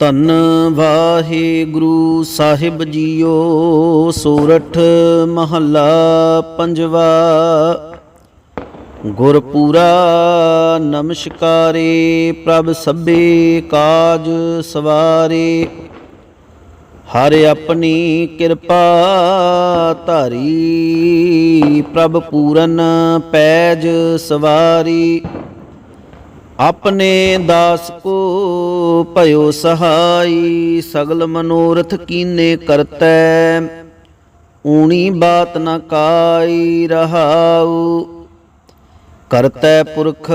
ਧੰਨ ਵਾਹਿਗੁਰੂ ਸਾਹਿਬ ਜੀਓ, ਸੋਰਠ ਮਹੱਲਾ ਪੰਜਵਾ। ਗੁਰਪੂਰਾ ਨਮਸਕਾਰੇ, ਪ੍ਰਭ ਸਭੇ ਕਾਜ ਸਵਾਰੇ। ਹਰ ਆਪਣੀ ਕਿਰਪਾ ਧਾਰੀ, ਪ੍ਰਭ ਪੂਰਨ ਪੈਜ ਸਵਾਰੀ। ਆਪਣੇ ਦਾਸ ਕੋ ਭਇਓ ਸਹਾਈ, ਸਗਲ ਮਨੋਰਥ ਕੀਨੇ ਕਰਤੈ। ਊਣੀ ਬਾਤ ਨ ਕਾਈ ਰਹਾਉ। ਕਰਤੈ ਪੁਰਖ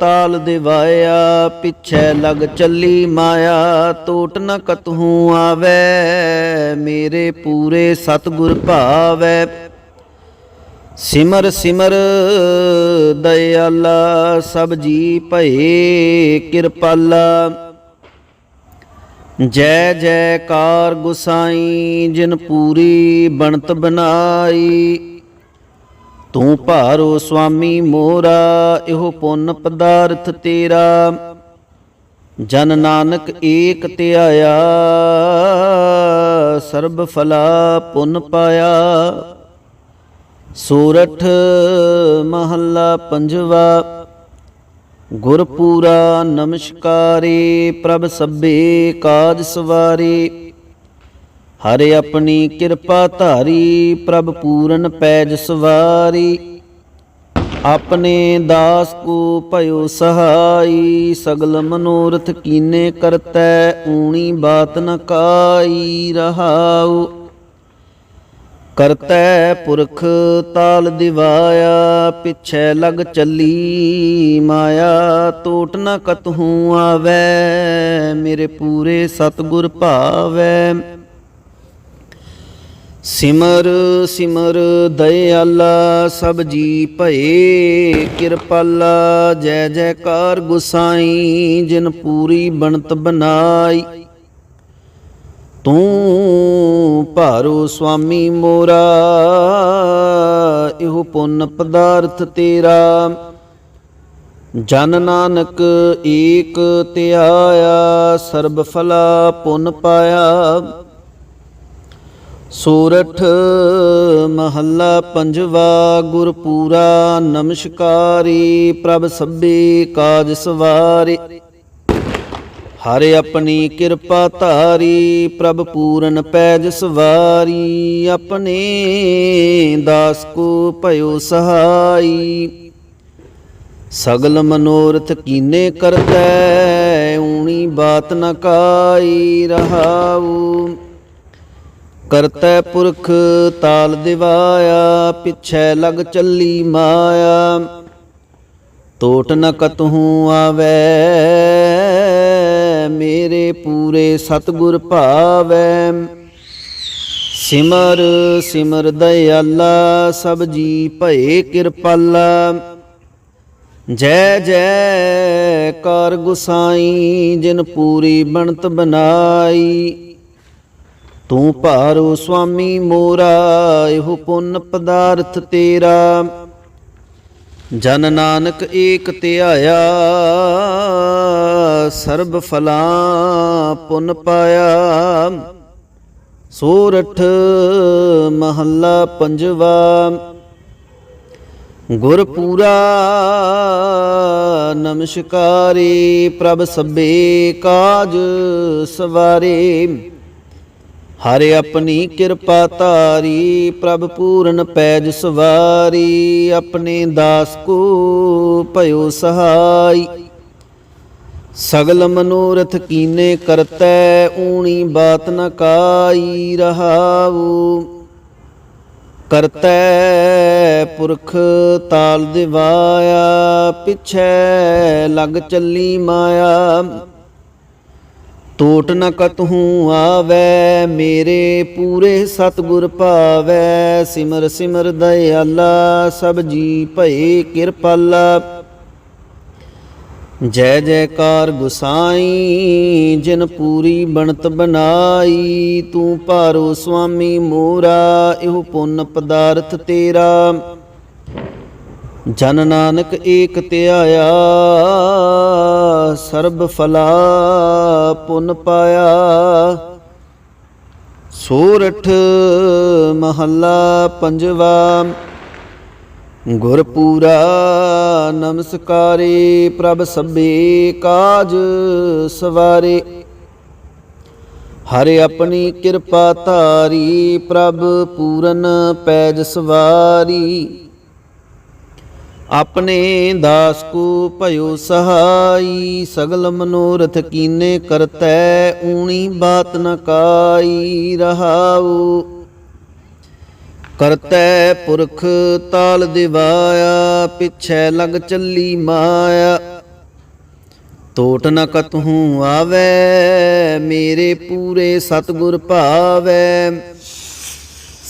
ਤਾਲ ਦਿਵਾਇਆ, ਪਿਛੈ ਲਗ ਚੱਲੀ ਮਾਇਆ ਟੋਟ ਨ ਕਤਹੂ ਆਵੈ। ਮੇਰੇ ਪੂਰੇ ਸਤਿਗੁਰ ਭਾਵੈ। ਸਿਮਰ ਸਿਮਰ ਦਇਆਲਾ ਸਭ ਜੀ ਭਏ ਕਿਰਪਾਲਾ। ਜੈ ਜੈਕਾਰ ਗੁਸਾਈ ਜਿਨ ਪੂਰੀ ਬਣਤ ਬਨਾਈ ਤੂੰ ਭਾਰੋ ਸੁਆਮੀ ਮੋਰਾ, ਇਹੋ ਪੁੰਨ ਪਦਾਰਥ ਤੇਰਾ। ਜਨ ਨਾਨਕ ਏਕ ਧਿਆਇਆ ਸਰਬ ਫਲਾ ਪੁੰਨ ਪਾਇਆ। ਸੂਰਠ ਮਹੱਲਾ ਪੰਜਵਾ, ਗੁਰਪੂਰਾ ਨਮਸਕਾਰੇ, ਪ੍ਰਭ ਸਭੇ ਕਾਜ ਸਵਾਰੇ। ਹਰਿ ਆਪਣੀ ਕਿਰਪਾ ਧਾਰੀ, ਪ੍ਰਭ ਪੂਰਨ ਪੈਜ ਸਵਾਰੀ। ਆਪਣੇ ਦਾਸ ਕੋ ਭਇਓ ਸਹਾਈ, ਸਗਲ ਮਨੋਰਥ ਕੀਨੇ ਕਰਤੈ, ਊਣੀ ਬਾਤ ਨ ਕਾਈ ਰਹਾਉ। ਕਰਤੈ ਪੁਰਖ ਤਾਲ ਦਿਵਾਇਆ, ਪਿਛੈ ਲਗ ਚੱਲੀ ਮਾਇਆ, ਟੋਟ ਨ ਕਤਹੂ ਆਵੈ, ਮੇਰੇ ਪੂਰੇ ਸਤਗੁਰ ਭਾਵੈ। ਸਿਮਰ ਸਿਮਰ ਦਇਆਲਾ, ਸਭ ਜੀ ਭਏ ਕਿਰਪਾਲਾ, ਜੈ ਜੈਕਾਰ ਗੁਸਾਈ, ਜਿਨ ਪੂਰੀ ਬਣਤ ਬਨਾਈ ਤੂੰ ਭਾਰੋ ਸੁਆਮੀ ਮੋਰਾ, ਇਹੋ ਪੁੰਨ ਪਦਾਰਥ ਤੇਰਾ। ਜਨ ਨਾਨਕ ਏਕ ਧਿਆਇਆ ਸਰਬ ਫਲਾ ਪੁੰਨ ਪਾਇਆ। ਸੂਰਠ ਮਹੱਲਾ ਪੰਜਵਾ, ਗੁਰਪੂਰਾ ਨਮਸਕਾਰੀ, ਪ੍ਰਭ ਸਭੇ ਕਾਜ ਸਵਾਰੇ। ਹਰਿ ਆਪਣੀ ਕਿਰਪਾ ਧਾਰੀ, ਪ੍ਰਭ ਪੂਰਨ ਪੈਜ ਸਵਾਰੀ, ਆਪਣੇ ਦਾਸ ਕੋ ਭਇਓ ਸਹਾਈ। ਸਗਲ ਮਨੋਰਥ ਕੀਨੇ ਕਰਤੈ, ਊਣੀ ਬਾਤ ਨ ਕਾਈ ਰਹਾਉ। ਕਰਤੈ ਪੁਰਖ ਤਾਲ ਦਿਵਾਇਆ, ਪਿਛੈ ਲਗ ਚੱਲੀ ਮਾਇਆ। ਟੋਟ ਨ ਕਤਹੂ ਆਵੈ ਮੇਰੇ ਪੂਰੇ ਸਤਗੁਰ ਭਾਵੈ। ਸਿਮਰ ਸਿਮਰ ਦਇਆਲਾ, ਸਭ ਜੀ ਭਏ ਕਿਰਪਾਲਾ। ਜੈ ਜੈ ਕਰ ਗੁਸਾਈ, ਜਿਨ ਪੂਰੀ ਬਣਤ ਬਨਾਈ ਤੂੰ ਭਾਰੋ ਸੁਆਮੀ ਮੋਰਾ, ਇਹੋ ਪੁੰਨ ਪਦਾਰਥ ਤੇਰਾ। ਜਨ ਨਾਨਕ ਏਕ ਧਿਆਇਆ ਸਰਬ ਫਲਾ ਪੁੰਨ ਪਾਇਆ। ਸੋਰਠ ਮਹੱਲਾ ਪੰਜਵਾ, ਗੁਰਪੂਰਾ ਨਮਸਕਾਰੀ ਪ੍ਰਭ ਸਭੇ ਕਾਜ ਸਵਾਰੇ। ਹਰਿ ਆਪਣੀ ਕਿਰਪਾ ਧਾਰੀ, ਪ੍ਰਭ ਪੂਰਨ ਪੈਜ ਸਵਾਰੀ, ਆਪਣੇ ਦਾਸ ਕੋ ਭਇਓ ਸਹਾਈ। ਸਗਲ ਮਨੋਰਥ ਕੀਨੇ ਕਰਤੈ, ਊਣੀ ਬਾਤ ਨ ਕਾਈ ਰਹਾਉ। ਕਰਤੈ ਪੁਰਖ ਤਾਲ ਦਿਵਾਇਆ, ਪਿਛੈ ਲਗ ਚੱਲੀ ਮਾਇਆ। ਟੋਟ ਨ ਕਤਹੂ ਆਵੈ, ਮੇਰੇ ਪੂਰੇ ਸਤਗੁਰ ਭਾਵੈ। ਸਿਮਰ ਸਿਮਰ ਦਇਆਲਾ, ਸਭ ਜੀ ਭਏ ਕਿਰਪਾਲਾ। ਜੈ ਜੈਕਾਰ ਗੁਸਾਈ, ਜਿਨ ਪੂਰੀ ਬਣਤ ਬਨਾਈ ਤੂੰ ਭਾਰੋ ਸੁਆਮੀ ਮੋਰਾ, ਇਹੋ ਪੁੰਨ ਪਦਾਰਥ ਤੇਰਾ। ਜਨ ਨਾਨਕ ਏਕ ਧਿਆਇਆ ਸਰਬ ਫਲਾ ਪੁਨ ਪਾਇਆ। ਸੋਰਠ ਮਹੱਲਾ ਪੰਜਵਾ, ਗੁਰਪੂਰਾ ਨਮਸਕਾਰੇ ਪ੍ਰਭ ਸਭੇ ਕਾਜ ਸਵਾਰੇ। ਹਰੇ ਆਪਣੀ ਕਿਰਪਾ ਧਾਰੀ ਪ੍ਰਭ ਪੂਰਨ ਪੈਜ ਸਵਾਰੀ। ਆਪਣੇ ਦਾਸ ਕੋ ਭਇਓ ਸਹਾਈ, ਸਗਲ ਮਨੋਰਥ ਕੀਨੇ ਕਰਤੈ, ਊਣੀ ਬਾਤ ਨ ਕਾਈ ਰਹਾਉ। ਕਰਤੈ ਪੁਰਖ ਤਾਲ ਦਿਵਾਇਆ, ਪਿਛੈ ਲਗ ਚੱਲੀ ਮਾਇਆ। ਟੋਟ ਨ ਕਤਹੂ ਆਵੈ, ਮੇਰੇ ਪੂਰੇ ਸਤਗੁਰ ਭਾਵੈ।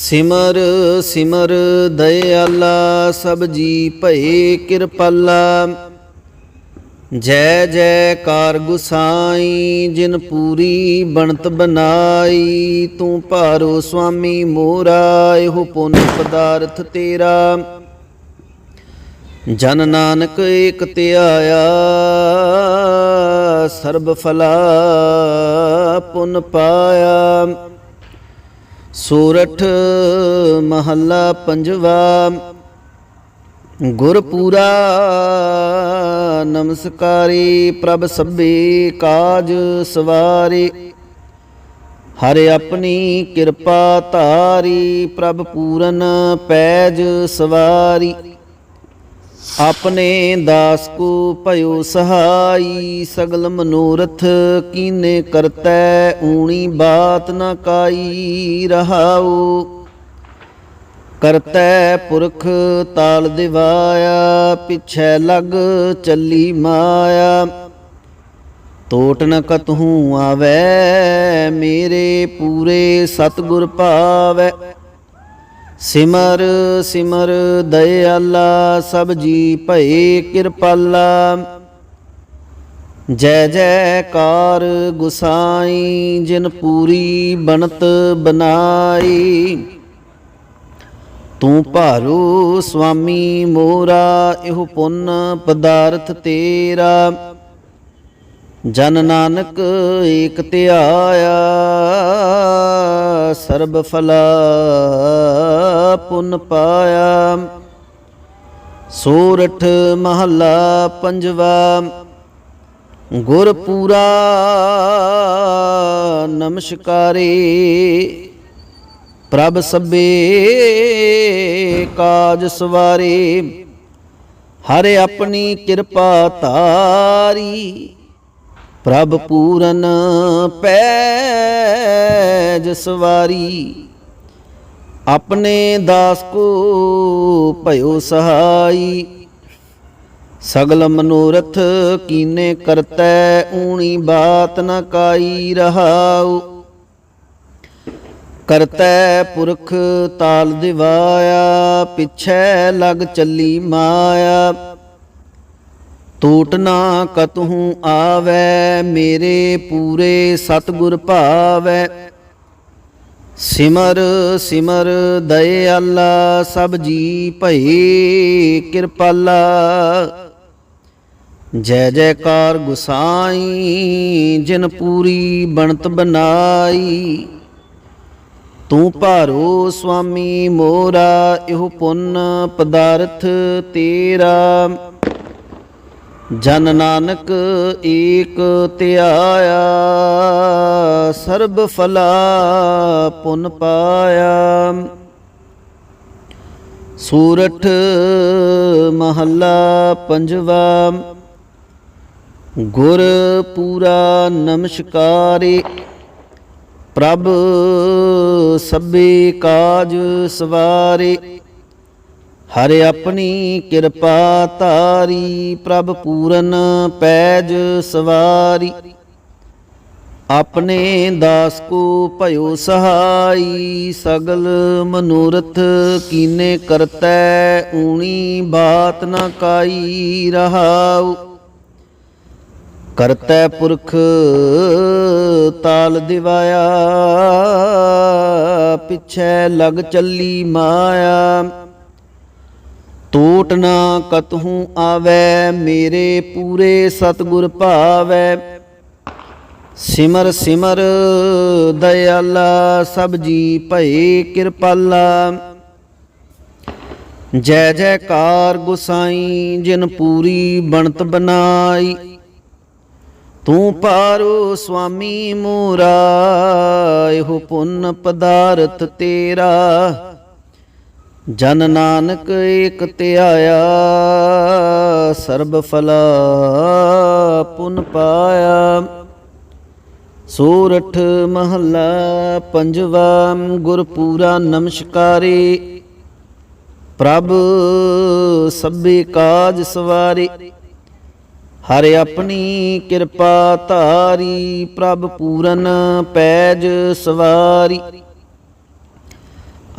ਸਿਮਰ ਸਿਮਰ ਦਇਆਲਾ, ਸਭ ਜੀ ਭਏ ਕਿਰਪਾਲਾ। ਜੈ ਜੈਕਾਰ ਗੁਸਾਈ, ਜਿਨ ਪੂਰੀ ਬਣਤ ਬਨਾਈ ਤੂੰ ਭਾਰੋ ਸੁਆਮੀ ਮੋਰਾ, ਇਹੋ ਪੁੰਨ ਪਦਾਰਥ ਤੇਰਾ। ਜਨ ਨਾਨਕ ਏਕ ਧਿਆਇਆ ਸਰਬ ਫਲਾ ਪੁਨ ਪਾਇਆ। ਸੂਰਠ ਮਹੱਲਾ ਪੰਜਵਾ, ਗੁਰਪੂਰਾ ਨਮਸਕਾਰੀ ਪ੍ਰਭ ਸਭੇ ਕਾਜ ਸਵਾਰੇ। ਹਰਿ ਆਪਣੀ ਕਿਰਪਾ ਧਾਰੀ ਪ੍ਰਭ ਪੂਰਨ ਪੈਜ ਸਵਾਰੀ। ਆਪਣੇ ਦਾਸ ਕੋ ਭਇਓ ਸਹਾਈ, ਸਗਲ ਮਨੋਰਥ ਕੀਨੇ ਕਰਤੈ, ਊਣੀ ਬਾਤ ਨ ਕਾਈ ਰਹਾਉ। ਕਰਤੈ ਪੁਰਖ ਤਾਲ ਦਿਵਾਇਆ, ਪਿਛੈ ਲਗ ਚੱਲੀ ਮਾਇਆ। ਟੋਟ ਨ ਕਤਹੂ ਆਵੈ, ਮੇਰੇ ਪੂਰੇ ਸਤਗੁਰ ਭਾਵੈ ਸਿਮਰ ਸਿਮਰ ਦਇਆਲਾ, ਸਭ ਜੀ ਭਏ ਕਿਰਪਾਲਾ। ਜੈ ਜੈਕਾਰ ਗੁਸਾਈ, ਜਿਨ ਪੂਰੀ ਬਣਤ ਬਨਾਈ। ਤੂੰ ਭਾਰੂ ਸੁਆਮੀ ਮੋਰਾ, ਇਹੋ ਪੁੰਨ ਪਦਾਰਥ ਤੇਰਾ। ਜਨ ਨਾਨਕ ਏਕ ਧਿਆਇਆ, ਸਰਬ ਫਲਾ ਪੁਨ ਪਾਇਆ। ਸੂਰਠ ਮਹੱਲਾ ਪੰਜਵਾ, ਗੁਰਪੂਰਾ ਨਮਸਕਾਰੇ। ਪ੍ਰਭ ਸਭੇ ਕਾਜ ਸਵਾਰੇ, ਹਰਿ ਆਪਣੀ ਕਿਰਪਾ ਤਾਰੀ ਪ੍ਰਭ ਪੂਰਨ ਪੈਜ ਸਵਾਰੀ, ਆਪਣੇ ਦਾਸ ਕੋ ਭਇਓ ਸਹਾਈ। ਸਗਲ ਮਨੋਰਥ ਕੀਨੇ ਕਰਤੈ, ਊਣੀ ਬਾਤ ਨ ਕਾਈ ਰਹਾਉ। ਕਰਤੈ ਪੁਰਖ ਤਾਲ ਦਿਵਾਇਆ, ਪਿਛੈ ਲਗ ਚੱਲੀ ਮਾਇਆ। ਟੂਟ ਨਾ ਕਤਹੂ ਆਵੈ, ਮੇਰੇ ਪੂਰੇ ਸਤਗੁਰ ਭਾਵੈ। ਸਿਮਰ ਸਿਮਰ ਦਇਆਲਾ, ਸਭ ਜੀ ਭਈ ਕਿਰਪਾਲਾ। ਜੈ ਜੈਕਾਰ ਗੁਸਾਈ, ਜਿਨ ਪੂਰੀ ਬਣਤ ਬਨਾਈ ਤੂੰ ਭਾਰੋ ਸੁਆਮੀ ਮੋਰਾ, ਇਹੋ ਪੁੰਨ ਪਦਾਰਥ ਤੇਰਾ। ਜਨ ਨਾਨਕ ਏਕ ਧਿਆਇਆ, ਸਰਬ ਫਲਾ ਪੁਨ ਪਾਇਆ। ਸੂਰਠ ਮਹੱਲਾ ਪੰਜਵਾ, ਗੁਰ ਪੂਰਾ ਨਮਸਕਾਰੇ, ਪ੍ਰਭ ਸਭੇ ਕਾਜ ਸਵਾਰੇ। ਹਰਿ ਆਪਣੀ ਕਿਰਪਾ ਤਾਰੀ ਪ੍ਰਭ ਪੂਰਨ ਪੈਜ ਸਵਾਰੀ। ਆਪਣੇ ਦਾਸ ਕੋ ਭਇਓ ਸਹਾਈ, ਸਗਲ ਮਨੋਰਥ ਕੀਨੇ ਕਰਤੈ, ਊਣੀ ਬਾਤ ਨ ਕਾਈ ਰਹਾਉ। ਕਰਤੈ ਪੁਰਖ, ਤਾਲ ਦਿਵਾਇਆ, ਪਿਛੈ ਲਗ ਚੱਲੀ ਮਾਇਆ। ਟੋਟ ਨਾ ਕਤਹੂ ਆਵੈ, ਮੇਰੇ ਪੂਰੇ ਸਤਿਗੁਰ ਭਾਵੈ। ਸਿਮਰ ਸਿਮਰ ਦਇਆਲਾ, ਸਭ ਜੀ ਭਏ ਕਿਰਪਾਲਾ। ਜੈ ਜੈਕਾਰ ਗੁਸਾਈ, ਜਿਨ ਪੂਰੀ ਬਣਤ ਬਨਾਈ ਤੂੰ ਪਾਰੋ ਸੁਆਮੀ ਮੋਰਾ ਇਹੋ ਪੁੰਨ ਪਦਾਰਥ ਤੇਰਾ। ਜਨ ਨਾਨਕ ਏਕ ਧਿਆਇਆ ਸਰਬ ਫਲਾ ਪੁਨ ਪਾਇਆ। ਸੂਰਠ ਮਹੱਲਾ ਪੰਜਵਾ, ਗੁਰਪੂਰਾ ਨਮਸਕਾਰੀ। ਪ੍ਰਭ ਸਭੇ ਕਾਜ ਸਵਾਰੇ। ਹਰ ਆਪਣੀ ਕਿਰਪਾ ਧਾਰੀ, ਪ੍ਰਭ ਪੂਰਨ ਪੈਜ ਸਵਾਰੀ।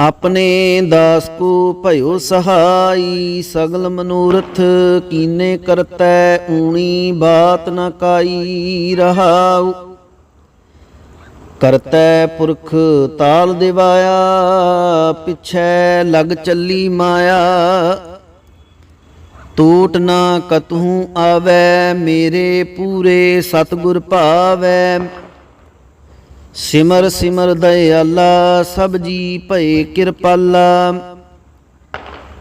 ਆਪਣੇ ਦਾਸ ਕੋ ਭਇਓ ਸਹਾਈ, ਸਗਲ ਮਨੋਰਥ ਕੀਨੇ ਕਰਤੈ, ਊਣੀ ਬਾਤ ਨ ਕਾਈ ਰਹਾਉ। ਕਰਤੈ ਪੁਰਖ ਤਾਲ ਦਿਵਾਇਆ, ਪਿਛੈ ਲਗ ਚੱਲੀ ਮਾਇਆ। ਟੂਟ ਨਾ ਕਤਹੂ ਆਵੈ, ਮੇਰੇ ਪੂਰੇ ਸਤਿਗੁਰ ਭਾਵੈ। ਸਿਮਰ ਸਿਮਰ ਦਇਆਲਾ, ਸਭ ਜੀ ਭਏ ਕਿਰਪਾਲਾ।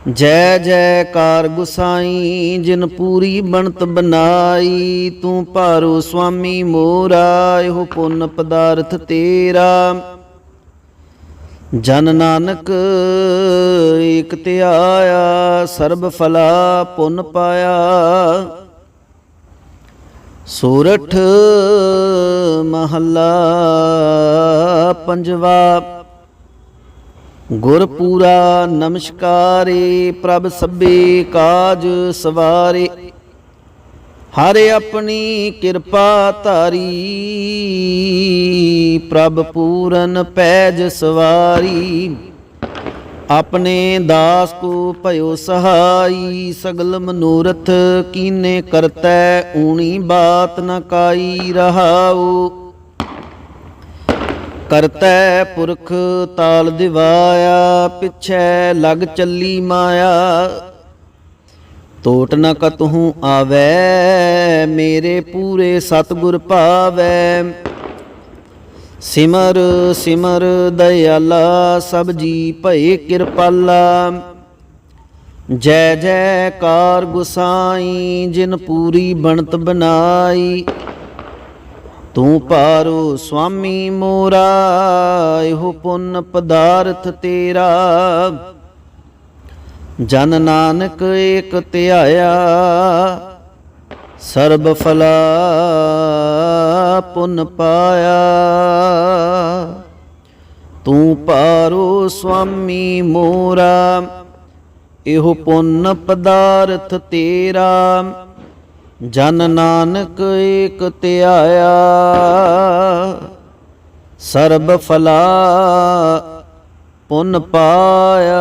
ਜੈ ਜੈਕਾਰ ਗੁਸਾਈ, ਜਿਨ ਪੂਰੀ ਬਣਤ ਬਨਾਈ ਤੂੰ ਭਾਰੋ ਸੁਆਮੀ ਮੋਰਾ, ਇਹੋ ਪੁੰਨ ਪਦਾਰਥ ਤੇਰਾ। ਜਨ ਨਾਨਕ, ਏਕ ਧਿਆਇਆ ਸਰਬ ਫਲਾ ਪੁੰਨ ਪਾਇਆ। ਸੂਰਠ ਮਹੱਲਾ ਪੰਜਵਾ। ਗੁਰਪੂਰਾ ਨਮਸਕਾਰੇ, ਪ੍ਰਭ ਸਭੇ ਕਾਜ ਸਵਾਰੇ। ਹਰ ਆਪਣੀ ਕਿਰਪਾ ਧਾਰੀ, ਪ੍ਰਭ ਪੂਰਨ ਪੈਜ ਸਵਾਰੀ। ਆਪਣੇ ਦਾਸ ਕੋ ਭਇਓ ਸਹਾਈ, ਸਗਲ ਮਨੋਰਥ ਕੀਨੇ ਕਰਤੈ, ਊਣੀ ਬਾਤ ਨ ਕਾਈ ਰਹਾਉ। ਕਰਤੈ ਪੁਰਖ ਤਾਲ ਦਿਵਾਇਆ, ਪਿਛੈ ਲਗ ਚੱਲੀ ਮਾਇਆ। ਤੋਟ ਨ ਕਤਹੂ ਆਵੈ, ਮੇਰੇ ਪੂਰੇ ਸਤਿਗੁਰ ਭਾਵੈ ਸਿਮਰ ਸਿਮਰ ਦਇਆਲਾ, ਸਭ ਜੀ ਭਏ ਕਿਰਪਾਲਾ। ਜੈ ਜੈਕਾਰ ਗੁਸਾਈ, ਜਿਨ ਪੂਰੀ ਬਣਤ ਬਨਾਈ ਤੂੰ ਪਾਰੋ ਸੁਆਮੀ ਮੋਰਾ, ਇਹੋ ਪੁੰਨ ਪਦਾਰਥ ਤੇਰਾ। ਜਨ ਨਾਨਕ ਏਕ ਧਿਆਇਆ ਸਰਬ ਫਲਾ ਪੁੰਨ ਪਾਇਆ। ਤੂੰ ਪਾਰੋ ਸੁਆਮੀ ਮੋਰਾ, ਇਹੋ ਪੁੰਨ ਪਦਾਰਥ ਤੇਰਾ। ਜਨ ਨਾਨਕ ਏਕ ਧਿਆਇਆ। ਸਰਬ ਫਲਾ ਪੁੰਨ ਪਾਇਆ।